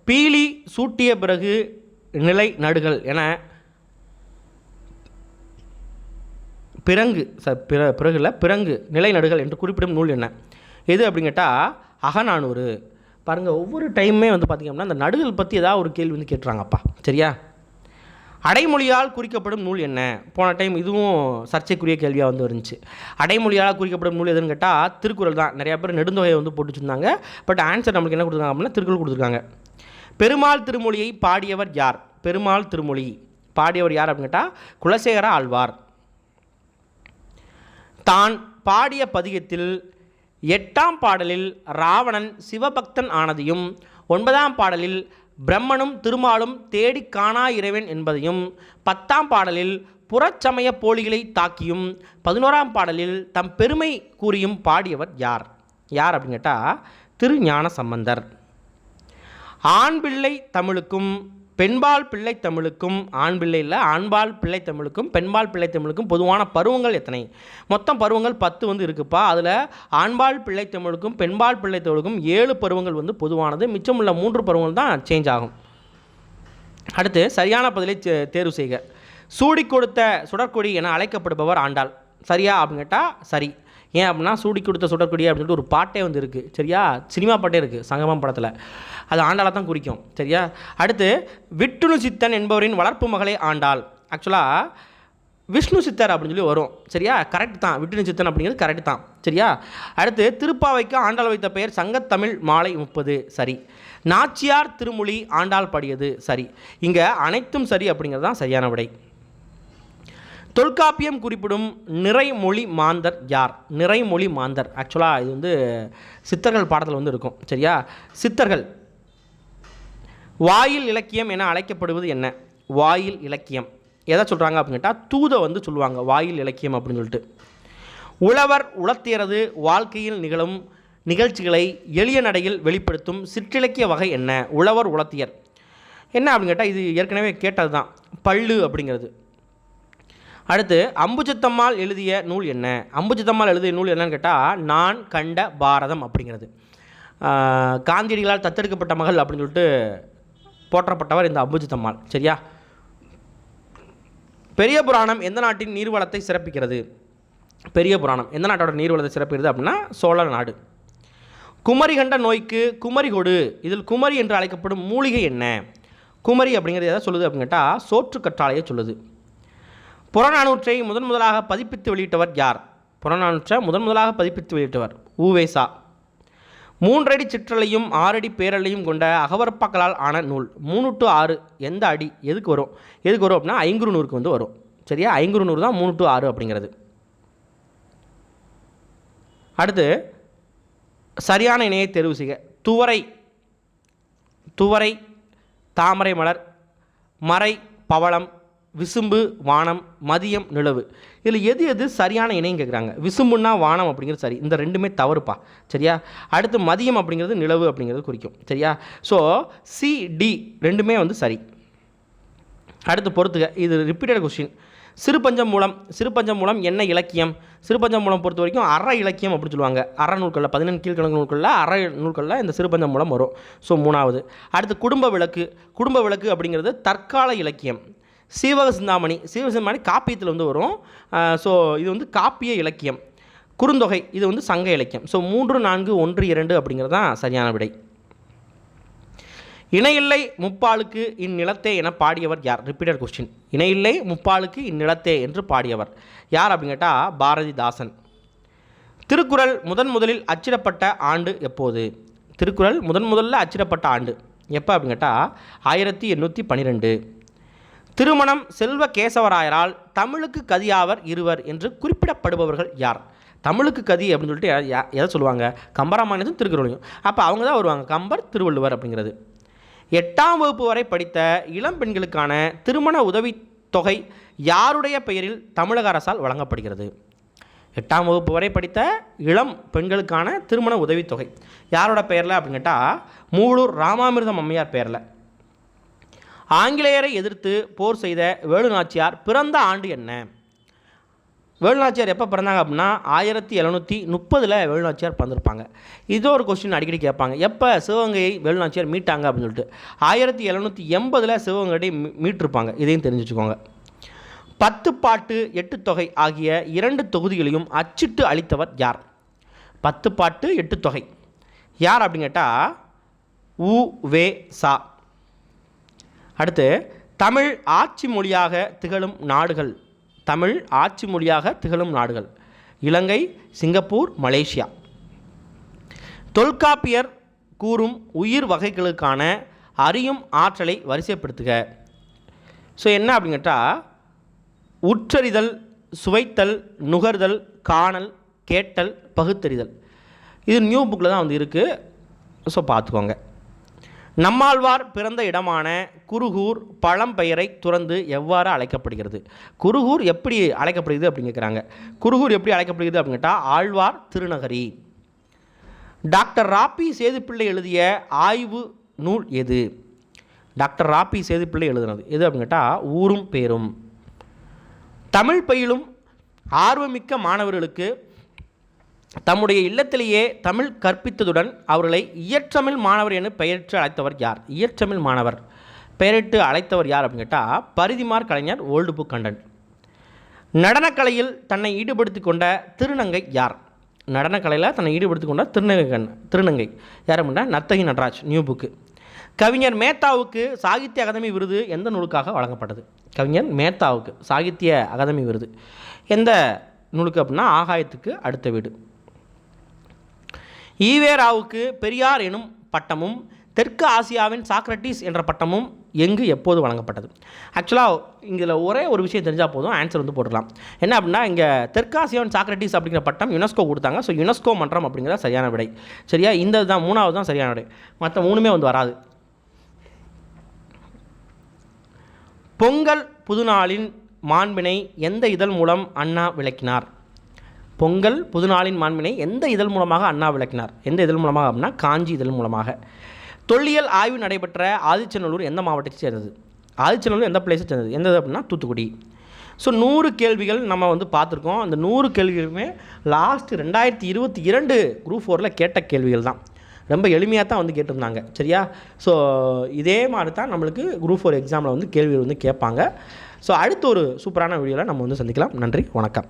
பீலி சூட்டிய பிறகு நிலை நடுகள் என பிறங்கு ச பிற பிறகுல பிறங்கு நிலை நடுகள் என்று குறிப்பிடும் நூல் என்ன? எது அப்படின்னு கேட்டால் அகநானூறு. பாருங்கள் ஒவ்வொரு டைமுமே வந்து பார்த்திங்க அப்படின்னா அந்த நடுகள் பற்றி ஏதாவது ஒரு கேள்வி வந்து கேட்டுறாங்கப்பா. சரியா? அடைமொழியால் குறிக்கப்படும் நூல் என்ன? போன டைம் இதுவும் சர்ச்சைக்குரிய கேள்வியாக வந்து இருந்துச்சு. அடைமொழியால் குறிக்கப்படும் நூல் எதுன்னு கேட்டால் திருக்குறள் தான். நிறையா பேர் நெடுந்தொகையை வந்து போட்டு பட் ஆன்சர் நம்மளுக்கு என்ன கொடுத்துருக்காங்க அப்படின்னா திருக்குறள் கொடுத்துருக்காங்க. பெருமாள் திருமொழியை பாடியவர் யார்? பெருமாள் திருமொழி. பாடியவர் யார் அப்படின்னு கேட்டால் குலசேகர ஆழ்வார். தான் பாடிய பதிகத்தில் எட்டாம் பாடலில் ராவணன் சிவபக்தன் ஆனதையும் ஒன்பதாம் பாடலில் பிரம்மனும் திருமாலும் தேடி காணா இறைவன் என்பதையும் பத்தாம் பாடலில் புறச்சமய போலிகளை தாக்கியும் பதினோராம் பாடலில் தம் பெருமை கூறியும் பாடியவர் யார்? யார் அப்படின்னு கேட்டால் திருஞான சம்பந்தர். ஆண் பிள்ளை தமிழுக்கும் பெண்பால் பிள்ளை தமிழுக்கும் ஆண் பிள்ளை இல்லை ஆண்பால் பிள்ளை தமிழுக்கும் பெண்பால் பிள்ளை தமிழுக்கும் பொதுவான பருவங்கள் எத்தனை? மொத்தம் பருவங்கள் பத்து வந்து இருக்குப்பா. அதில் ஆண்பால் பிள்ளை தமிழுக்கும் பெண்பால் பிள்ளை தமிழுக்கும் ஏழு பருவங்கள் வந்து பொதுவானது. மிச்சமுள்ள மூன்று பருவங்கள் தான் சேஞ்ச் ஆகும். அடுத்து சரியான பதிலை தே- தேர்வு செய்க. சூடி கொடுத்த சுடற்கொடி என அழைக்கப்படுபவர் ஆண்டாள். சரியா அப்படின்னு கேட்டால் சரி. ஏன் அப்படின்னா சூடி கொடுத்த சுடக்கூடிய அப்படின்னு சொல்லிட்டு ஒரு பாட்டே வந்து இருக்குது சரியா? சினிமா பாட்டே இருக்குது சங்கமம் படத்தில். அது ஆண்டாளை தான் குறிக்கும். சரியா? அடுத்து விட்டுணு சித்தன் என்பவரின் வளர்ப்பு மகளை ஆண்டாள். ஆக்சுவலாக விஷ்ணு சித்தர் அப்படின்னு சொல்லி வரும். சரியா? கரெக்ட் தான். விட்டுணு சித்தன் அப்படிங்கிறது கரெக்ட் தான். சரியா? அடுத்து திருப்பாவைக்கு ஆண்டாள் வைத்த பெயர் சங்கத்தமிழ் மாலை முப்பது. சரி. நாச்சியார் திருமொழி ஆண்டாள் பாடியது. சரி. இங்கே அனைத்தும் சரி அப்படிங்கிறது தான் சரியான விடை. தொல்காப்பியம் குறிப்பிடும் நிறைமொழி மாந்தர் யார்? நிறைமொழி மாந்தர். ஆக்சுவலாக இது வந்து சித்தர்கள் பாடத்தில் வந்து இருக்கும். சரியா? சித்தர்கள். வாயில் இலக்கியம் என அழைக்கப்படுவது என்ன? வாயில் இலக்கியம். எதை சொல்கிறாங்க அப்படின்னு கேட்டால் தூதை வந்து சொல்லுவாங்க வாயில் இலக்கியம் அப்படின்னு சொல்லிட்டு. உழவர் உளத்தியரது வாழ்க்கையில் நிகழும் நிகழ்ச்சிகளை எளிய நடையில் வெளிப்படுத்தும் சிற்றிலக்கிய வகை என்ன? உழவர் உளத்தியர். என்ன அப்படின்னு கேட்டால் இது ஏற்கனவே கேட்டது தான் பள்ளு அப்படிங்கிறது. அடுத்து அம்புஜத்தம்மாள் எழுதிய நூல் என்ன? அம்புஜத்தம்மாள் எழுதிய நூல் என்னன்னு கேட்டால் நான் கண்ட பாரதம் அப்படிங்கிறது. காந்தியடிகளால் தத்தெடுக்கப்பட்ட மகள் அப்படின்னு சொல்லிட்டு போற்றப்பட்டவர் இந்த அம்புஜத்தம்மாள். சரியா? பெரிய புராணம் எந்த நாட்டின் நீர்வளத்தை சிறப்பிக்கிறது? பெரிய புராணம் எந்த நாட்டோட நீர்வளத்தை சிறப்பிக்கிறது அப்படின்னா சோழ நாடு. குமரி கண்ட நோய்க்கு குமரி கொடு. இதில் குமரி என்று அழைக்கப்படும் மூலிகை என்ன? குமரி அப்படிங்கிறது எதை சொல்லுது அப்படின்னு கேட்டால் சோற்று கற்றாழையை சொல்லுது. புறநானூற்றை முதன் முதலாக பதிப்பித்து வெளியிட்டவர் யார்? புறநானூற்றை முதன் முதலாக பதிப்பித்து வெளியிட்டவர் ஊவேசா மூன்றடி சிற்றலையும் ஆறடி பேரலையும் கொண்ட அகவரப்பாக்களால் ஆன நூல். மூணு டு ஆறு எந்த அடி? எதுக்கு வரும்? எதுக்கு வரும் அப்படின்னா ஐங்குறு நூறுக்கு வந்து வரும். சரியா? ஐங்குறு நூறு தான் மூணு டு ஆறு அப்படிங்கிறது. அடுத்து சரியான இணையை தேர்வு செய்க. துவரை துவரை தாமரை மலர் மறை பவளம் விசும்பு வானம் மதியம் நிலவு. இதில் எது எது சரியான இணையும் கேட்குறாங்க விசும்புன்னா வானம் அப்படிங்கிறது சரி. இந்த ரெண்டுமே தவறுப்பா. சரியா? அடுத்து மதியம் அப்படிங்கிறது நிலவு அப்படிங்கிறது குறிக்கும். சரியா? ஸோ சி டி ரெண்டுமே வந்து சரி. அடுத்து பொறுத்துக. இது ரிப்பீட்டட் கொஸ்டின் சிறுபஞ்சம் மூலம் சிறுபஞ்சம் மூலம் என்ன இலக்கியம்? சிறுபஞ்சம் மூலம் பொறுத்த வரைக்கும் அற இலக்கியம் அப்படின்னு சொல்லுவாங்க. அற நூல்களில் பதினெண்டு கீழ்கணக்கு நூல்களில் அற நூல்களில் இந்த சிறுபஞ்சம் மூலம் வரும். ஸோ மூணாவது. அடுத்து குடும்ப விளக்கு. குடும்ப விளக்கு அப்படிங்கிறது தற்கால இலக்கியம். சீவக சிந்தாமணி சீவக சிந்தாமணி காப்பியத்தில் வந்து வரும். ஸோ இது வந்து காப்பிய இலக்கியம். குறுந்தொகை இது வந்து சங்க இலக்கியம். ஸோ மூன்று நான்கு ஒன்று இரண்டு அப்படிங்கிறது தான் சரியான விடை. இணையில்லை முப்பாளுக்கு இந்நிலத்தே என பாடியவர் யார்? ரிப்பீட்டட் கொஸ்டின் இணையில்லை முப்பாளுக்கு இந்நிலத்தே என்று பாடியவர். யார் அப்படின்னு கேட்டால் பாரதிதாசன். திருக்குறள் முதன் முதலில் அச்சிடப்பட்ட ஆண்டு எப்போது? திருக்குறள் முதன் முதலில் அச்சிடப்பட்ட ஆண்டு. எப்போ அப்படின்னு கேட்டால் ஆயிரத்தி எண்ணூற்றி பன்னிரெண்டு திருமணம் செல்வ கேசவராயரால் தமிழுக்கு கதியாவர் இருவர் என்று குறிப்பிடப்படுபவர்கள் யார்? தமிழுக்கு கதி அப்படின்னு சொல்லிட்டு யா- எதை சொல்லுவாங்க? கம்பராமாயணத்தும் திருக்குறளையும். அப்போ அவங்க தான் வருவாங்க. கம்பர் திருவள்ளுவர் அப்படிங்கிறது. எட்டாம் வகுப்பு வரை படித்த இளம் பெண்களுக்கான திருமண உதவித்தொகை யாருடைய பெயரில் தமிழக அரசால் வழங்கப்படுகிறது? எட்டாம் வகுப்பு வரை படித்த இளம் பெண்களுக்கான திருமண உதவித்தொகை யாரோட பெயரில் அப்படின்னு கேட்டால் மூலூர் ராமாமிர்தம் அம்மையார் பெயரில். ஆங்கிலேயரை எதிர்த்து போர் செய்த வேலுநாச்சியார் பிறந்த ஆண்டு என்ன? வேலுநாச்சியார் எப்போ பிறந்தாங்க அப்படின்னா ஆயிரத்தி எழுநூற்றி முப்பதில் வேலுநாச்சியார் பிறந்திருப்பாங்க. இதோ ஒரு கொஸ்டின் அடிக்கடி கேட்பாங்க. எப்போ சிவகங்கையை வேலுநாச்சியார் மீட்டாங்க அப்படின்னு சொல்லிட்டு. ஆயிரத்தி எழுநூற்றி எண்பதில் சிவகங்கையை மீட்டிருப்பாங்க. இதையும் தெரிஞ்சு வச்சுக்கோங்க பத்து பாட்டு எட்டு தொகை ஆகிய இரண்டு தொகுதிகளையும் அச்சிட்டு அளித்தவர் யார்? பத்து பாட்டு எட்டு தொகை. யார் அப்படின்னு கேட்டால் உ வே சா. அடுத்து தமிழ் ஆட்சி மொழியாக திகழும் நாடுகள். தமிழ் ஆட்சி மொழியாக திகழும் நாடுகள். இலங்கை சிங்கப்பூர் மலேசியா. தொல்காப்பியர் கூறும் உயிர் வகைகளுக்கான அறியும் ஆற்றலை வரிசைப்படுத்துக. ஸோ என்ன அப்படின்னு கேட்டால் உற்றறிதல் சுவைத்தல் நுகர்தல் காணல் கேட்டல் பகுத்தறிதல். இது நியூ புக்கில் தான் வந்து இருக்குது ஸோ பார்த்துக்கோங்க. நம்மாழ்வார் பிறந்த இடமான குருகூர் பழம்பெயரை துறந்து எவ்வாறு அழைக்கப்படுகிறது? குருகூர் எப்படி அழைக்கப்படுகிறது அப்படின்னு கேட்குறாங்க. குருகூர் எப்படி அழைக்கப்படுகிறது அப்படின்னு கேட்டால் ஆழ்வார் திருநகரி. டாக்டர் ராப்பி சேதுப்பிள்ளை எழுதிய ஆய்வு நூல் எது? டாக்டர் ராப்பி சேதுப்பிள்ளை எழுதுனது. எது அப்படின்னு கேட்டால் ஊரும் பேரும். தமிழ் பயிலும் ஆர்வமிக்க மாணவர்களுக்கு தம்முடைய இல்லத்திலேயே தமிழ் கற்பித்ததுடன் அவர்களை இயற்றமிழ் மாணவர் என பெயரிட்டு அழைத்தவர் யார்? இயற்றமிழ் மாணவர். பெயரிட்டு அழைத்தவர் யார் அப்படின்னு கேட்டால் பரிதிமார் கலைஞர் ஓல்டு புக் கண்டன் நடனக்கலையில் தன்னை ஈடுபடுத்திக் கொண்ட திருநங்கை யார்? நடனக்கலையில் தன்னை ஈடுபடுத்திக் கொண்ட திருநங்கை கண் திருநங்கை. யார் அப்படின்னா நர்த்தகி நடராஜ் நியூ புக்கு கவிஞர் மேத்தாவுக்கு சாகித்ய அகாதமி விருது எந்த நூலுக்காக வழங்கப்பட்டது? கவிஞர் மேத்தாவுக்கு சாகித்ய அகாதமி விருது. எந்த நூலுக்கு அப்படின்னா ஆகாயத்துக்கு அடுத்த வீடு. ஈவேராவுக்கு பெரியார் எனும் பட்டமும் தெற்கு ஆசியாவின் சாக்ரட்டிஸ் என்ற பட்டமும் எங்கு எப்போது வழங்கப்பட்டது? ஆக்சுவலாக இதில் ஒரே ஒரு விஷயம் தெரிஞ்சால் போதும் ஆன்சர் வந்து போடலாம் என்ன அப்படின்னா இங்கே தெற்காசியாவின் சாக்ரட்டிஸ் அப்படிங்கிற பட்டம் யுனெஸ்கோ கொடுத்தாங்க. ஸோ யுனெஸ்கோ மன்றம் அப்படிங்கிறத சரியான விடை. சரியா? இந்த தான் மூணாவது தான் சரியான விடை. மற்ற மூணுமே வந்து வராது. பொங்கல் புதுநாளின் மாண்பினை எந்த இதழ் மூலம் அண்ணா விளக்கினார்? பொங்கல் புதுநாளின் மாண்பினை எந்த இதழ் மூலமாக அண்ணா விளக்கினார்? எந்த இதழ் மூலமாக அப்படின்னா காஞ்சி இதழ் மூலமாக. தொல்லியல் ஆய்வு நடைபெற்ற ஆதிச்சநல்லூர் எந்த மாவட்டத்தை சேர்ந்தது? ஆதிச்சநல்லூர் எந்த பிளேஸை சேர்ந்தது? எந்தது அப்படின்னா தூத்துக்குடி. ஸோ நூறு கேள்விகள் நம்ம வந்து பார்த்துருக்கோம். அந்த நூறு கேள்விகளுமே லாஸ்ட் ரெண்டாயிரத்தி இருபத்தி இரண்டு குரூப் ஃபோரில் கேட்ட கேள்விகள் தான். ரொம்ப எளிமையாக தான் வந்து கேட்டிருந்தாங்க. சரியா? ஸோ இதே மாதிரி தான் நம்மளுக்கு குரூப் ஃபோர் எக்ஸாமில் வந்து கேள்விகள் வந்து கேட்பாங்க. ஸோ அடுத்த ஒரு சூப்பரான வீடியோவில் நம்ம வந்து சந்திக்கலாம். நன்றி வணக்கம்.